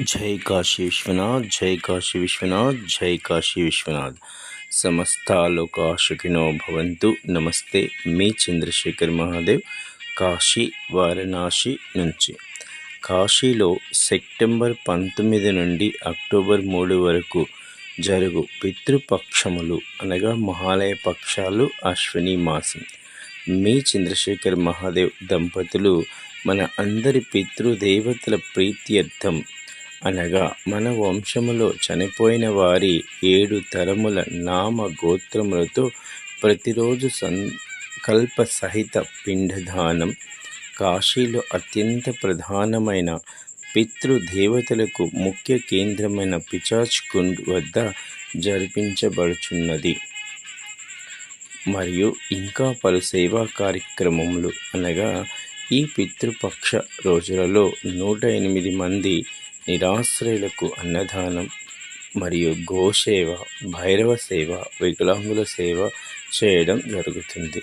జై కాశీ విశ్వనాథ్ జై కాశీ విశ్వనాథ్ జై కాశీ విశ్వనాథ్. సమస్తాలోకాశకినో భవంతు. నమస్తే మీ చంద్రశేఖర్ మహాదేవ్. కాశీ వారణాసి నుంచి. కాశీలో సెప్టెంబర్ పంతొమ్మిది నుండి అక్టోబర్ మూడు వరకు జరుగు పితృపక్షములు అనగా మహాలయ పక్షాలు అశ్విని మాసం. మీ చంద్రశేఖర్ మహాదేవ్ దంపతులు మన అందరి పితృదేవతల ప్రీత్యర్థం అనగా మన వంశములో చనిపోయిన వారి ఏడు తరముల నామ గోత్రములతో ప్రతిరోజు సంకల్ప సహిత పిండదానం కాశీలో అత్యంత ప్రధానమైన పితృదేవతలకు ముఖ్య కేంద్రమైన పిచాచ్ కుండ్ వద్ద జరిపించబడుచున్నది. మరియు ఇంకా పలు సేవా కార్యక్రమములు అనగా ఈ పితృపక్ష రోజులలో నూట ఎనిమిది మంది నిరాశ్రయులకు అన్నదానం మరియు గోసేవ భైరవ సేవ వికలాంగుల సేవ చేయడం జరుగుతుంది.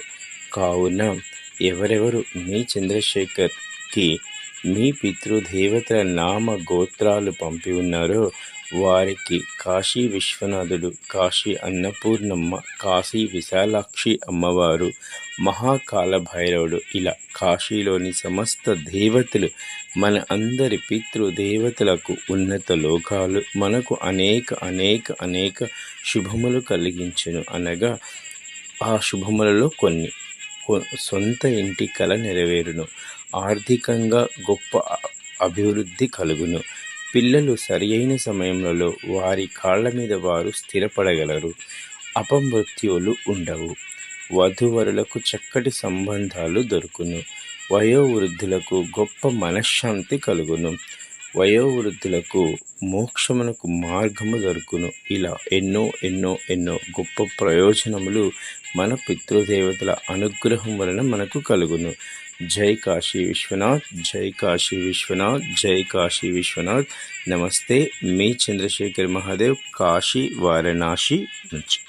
కావున ఎవరెవరు మీ చంద్రశేఖర్కి మీ పితృదేవతల నామ గోత్రాలు పంపి ఉన్నారో వారికి కాశీ విశ్వనాథుడు కాశీ అన్నపూర్ణమ్మ కాశీ విశాలాక్షి అమ్మవారు మహాకాల భైరవుడు ఇలా కాశీలోని సమస్త దేవతలు మన అందరి పితృదేవతలకు ఉన్నత లోకాలు మనకు అనేక అనేక అనేక శుభములు కలిగించును అనగా ఆ శుభములలో కొన్ని. సొంత ఇంటి కల నెరవేరును. ఆర్థికంగా గొప్ప అభివృద్ధి కలుగును. పిల్లలు సరియైన సమయంలో వారి కాళ్ళ మీద వారు స్థిరపడగలరు. అపమృత్యువులు ఉండవు. వధువరులకు చక్కటి సంబంధాలు దొరుకును. వయోవృద్ధులకు గొప్ప మనశ్శాంతి కలుగును. వయోవృద్ధులకు మోక్షమునకు మార్గము దొరుకును. ఇలా ఎన్నో ఎన్నో ఎన్నో గొప్ప ప్రయోజనములు మన పితృదేవతల అనుగ్రహం వలన మనకు కలుగును. జై కాశీ విశ్వనాథ్ జై కాశీ విశ్వనాథ్ జై కాశీ విశ్వనాథ్. నమస్తే మీ చంద్రశేఖర్ మహాదేవ్ కాశీ వారణాసి నుంచి.